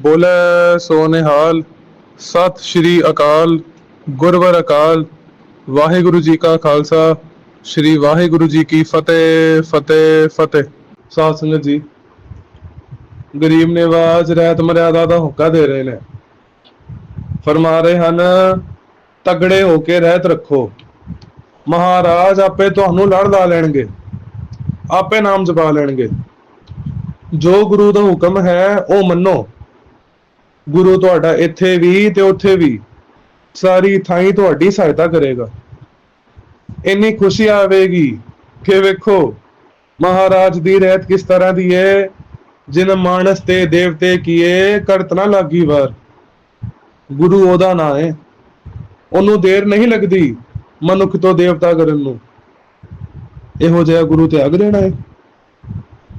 ਬੋਲੇ ਸੋ ਨਿਹਾਲ ਸਤਿ ਸ਼੍ਰੀ ਅਕਾਲ, ਗੁਰਵਰ ਅਕਾਲ, ਵਾਹਿਗੁਰੂ ਜੀ ਕਾ ਖਾਲਸਾ, ਸ਼੍ਰੀ ਵਾਹਿਗੁਰੂ ਜੀ ਕੀ ਫਤਿਹ ਫਤਿਹ ਫਤਿਹ। ਸਾਧ ਸੰਗਤ ਜੀ, ਗਰੀਬ ਨਿਵਾਜ ਰਹਿਤ ਮਰਿਆਦਾ ਦਾ ਹੁਕਾ ਦੇ ਰਹੇ ਨੇ। ਫਰਮਾ ਰਹੇ ਹਨ, ਤਗੜੇ ਹੋ ਕੇ ਰਹਿਤ ਰੱਖੋ। ਮਹਾਰਾਜ ਆਪੇ ਤੁਹਾਨੂੰ ਲੜ ਲਾ ਲੈਣਗੇ, ਆਪੇ ਨਾਮ ਜਪਾ ਲੈਣਗੇ। ਜੋ ਗੁਰੂ ਦਾ ਹੁਕਮ ਹੈ, ਉਹ ਮੰਨੋ। ਗੁਰੂ ਤੁਹਾਡਾ ਇੱਥੇ ਵੀ ਤੇ ਉੱਥੇ ਵੀ ਸਾਰੀ ਥਾਈਂ ਤੁਹਾਡੀ ਸਹਾਇਤਾ ਕਰੇਗਾ। ਇੰਨੀ ਖੁਸ਼ੀ ਆਵੇਗੀ ਕਿ ਵੇਖੋ, ਮਹਾਰਾਜ ਦੀ ਰਹਿਤ ਕਿਸ ਤਰ੍ਹਾਂ ਦੀ ਹੈ ਜਿਨ ਮਾਨਸ ਤੇ ਦੇਵਤੇ ਕੀਏ ਕਰਤ ਨਾ ਲਾਗੀ ਵਾਰ। ਗੁਰੂ ਉਹਦਾ ਨਾਂ ਹੈ ਉਹਨੂੰ ਦੇਰ ਨਹੀਂ ਲੱਗਦੀ ਮਨੁੱਖ ਤੋਂ ਦੇਵਤਾ ਕਰਨ ਨੂੰ। ਇਹੋ ਜਿਹਾ ਗੁਰੂ ਤੇ ਅਗ ਦੇਣਾ ਹੈ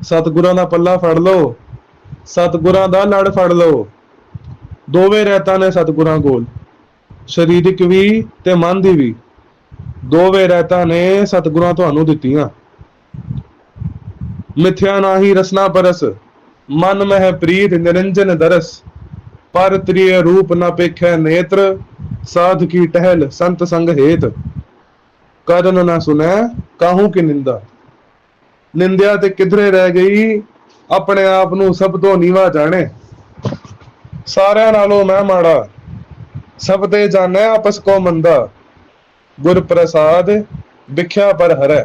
ਸਤਿਗੁਰਾਂ ਦਾ ਪੱਲਾ ਫੜ ਲਓ। ਸਤਿਗੁਰਾਂ ਦਾ ਲੜ ਫੜ ਲਓ। ਦੋਵੇਂ ਰਹਿਤਾਂ ਨੇ ਸਤਿਗੁਰਾਂ ਕੋਲ, ਸਰੀਰਿਕ ਵੀ ਤੇ ਮਨ ਦੀ ਵੀ। ਦੋਵੇਂ ਰਹਿਤਾਂ ਨੇ ਸਤਿਗੁਰਾਂ ਤੁਹਾਨੂੰ ਦਿੱਤੀਆਂ। ਮਿਥਿਆ ਨਾਹੀ ਰਸਨਾ ਪਰਸ, ਮਨ ਮਹਿ ਪ੍ਰੀਤ ਨਿਰੰਜਨ ਦਰਸ। ਪਰ ਤ੍ਰਿਯ ਰੂਪ ਨਾ ਪੇਖੈ ਨੇਤਰ, ਸਾਧ ਕੀ ਟਹਿਲ ਸੰਤ ਸੰਗ ਹੇਤ। ਕਰਨ ਨਾ ਸੁਨੈ ਕਾਹੂ ਕੀ ਨਿੰਦਾ। ਨਿੰਦਿਆ ਤੇ ਕਿਧਰੇ ਰਹਿ ਗਈ, ਆਪਣੇ ਆਪ ਨੂੰ ਸਭ ਤੋਂ ਨੀਵਾ ਜਾਣੇ। ਸਾਰਿਆਂ ਨਾਲੋਂ ਮੈਂ ਮਾੜਾ। ਸਭ ਤੇ ਜਾਣੈ ਆਪਸ ਕੋ ਮੰਦਾ। ਗੁਰ ਪ੍ਰਸਾਦ ਵਿਖਿਆ ਪਰ ਹਰੈ,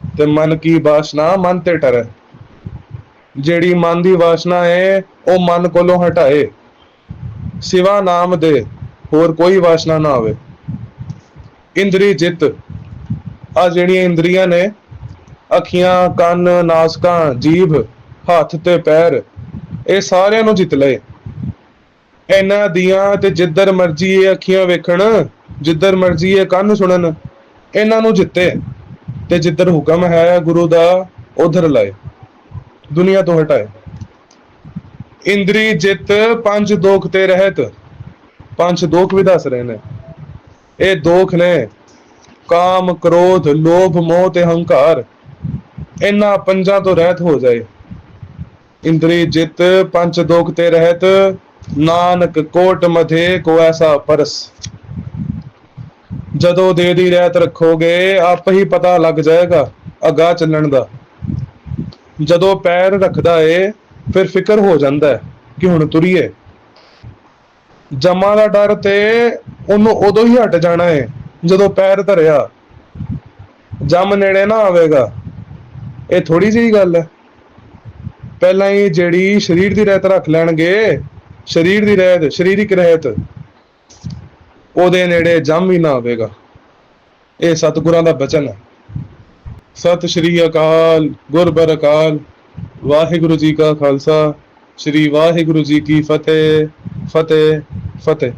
ਤੇ ਮਨ ਕੀ ਬਾਸ਼ਨਾ ਮਨ ਤੇ ਟਰੈ। ਜਿਹੜੀ ਮਨ ਦੀ ਵਾਸ਼ਨਾ ਹੈ ਉਹ ਮਨ ਕੋਲੋਂ ਹਟਾਏ। ਸਿਵਾ ਨਾਮ ਦੇ, ਹੋਰ ਕੋਈ ਵਾਸ਼ਨਾ ਨਾ ਆਵੇ ਇੰਦਰੀ ਜਿੱਤ ਆ ਜਿਹੜੀਆਂ ਇੰਦਰੀਆਂ ਨੇ, ਅੱਖੀਆਂ, ਕੰਨ, ਨਾਸਕਾਂ, ਜੀਭ, ਹੱਥ ਤੇ ਪੈਰ, ਇਹ ਸਾਰਿਆਂ ਨੂੰ ਜਿੱਤ ਲਏ। ਇਹਨਾਂ ਦੀਆਂ ਤੇ ਜਿੱਧਰ ਮਰਜ਼ੀ ਇਹ ਅੱਖੀਆਂ ਵੇਖਣ, ਜਿੱਧਰ ਮਰਜ਼ੀ ਇਹ ਕੰਨ ਸੁਣਨ, ਇਹਨਾਂ ਨੂੰ ਜਿੱਤੇ ਤੇ ਜਿੱਧਰ ਹੁਕਮ ਹੈ ਗੁਰੂ ਦਾ, ਉਧਰ ਲਾਏ। ਦੁਨੀਆ ਤੋਂ ਹਟਾਏ। ਇੰਦਰੀ ਜਿੱਤ ਪੰਜ ਦੋਖ ਤੇ ਰਹਿਤ, ਪੰਜ ਦੋਖ ਵੀ ਦੱਸ ਰਹੇ ਨੇ। ਇਹ ਦੋਖ ਨੇ ਕਾਮ, ਕ੍ਰੋਧ, ਲੋਭ, ਮੋਹ ਤੇ ਹੰਕਾਰ। ਇਹਨਾਂ ਪੰਜਾਂ ਤੋਂ ਰਹਿਤ ਹੋ ਜਾਏ। ਇੰਦਰੀ ਜਿੱਤ ਪੰਜ ਦੋਖ ਤੇ ਰਹਿਤ ਨਾਨਕ ਕੋਟ ਮਥੇ ਕੋ ਐਸਾ ਪਰਸ। ਜਦੋਂ ਦੇ ਦੀ ਰਹਿਤ ਰੱਖੋਗੇ, ਆਪ ਹੀ ਪਤਾ ਲੱਗ ਜਾਏਗਾ ਅਗਾ ਚੱਲਣ ਦਾ। ਜਦੋਂ ਪੈਰ ਰੱਖਦਾ ਏ, ਫਿਰ ਫਿਕਰ ਹੋ ਜਾਂਦਾ ਹੈ ਕਿ ਹੁਣ ਤੁਰੀਏ। ਜਮਾ ਦਾ ਡਰ ਤੇ ਉਹਨੂੰ ਉਦੋਂ ਹੀ ਹਟ ਜਾਣਾ ਏ, ਜਦੋਂ ਪੈਰ ਧਰਿਆ। ਜਮ ਨੇੜੇ ਨਾ ਆਵੇਗਾ। ਇਹ ਥੋੜੀ ਜਿਹੀ ਗੱਲ ਹੈ। ਪਹਿਲਾਂ ਹੀ ਜਿਹੜੀ ਸਰੀਰ ਦੀ ਰਹਿਤ ਰੱਖ ਲੈਣਗੇ ਸਰੀਰ ਦੀ ਰਹਿਤ, ਸਰੀਰਿਕ ਰਹਿਤ, ਉਹਦੇ ਨੇੜੇ ਜੰਮ ਵੀ ਨਾ ਆਵੇਗਾ। ਇਹ ਸਤਿਗੁਰਾਂ ਦਾ ਬਚਨ ਹੈ। ਸਤਿ ਸ਼੍ਰੀ ਅਕਾਲ ਗੁਰਬਰ ਅਕਾਲ, ਵਾਹਿਗੁਰੂ ਜੀ ਕਾ ਖਾਲਸਾ, ਸ਼੍ਰੀ ਵਾਹਿਗੁਰੂ ਜੀ ਕੀ ਫਤਿਹ ਫਤਿਹ ਫਤਿਹ।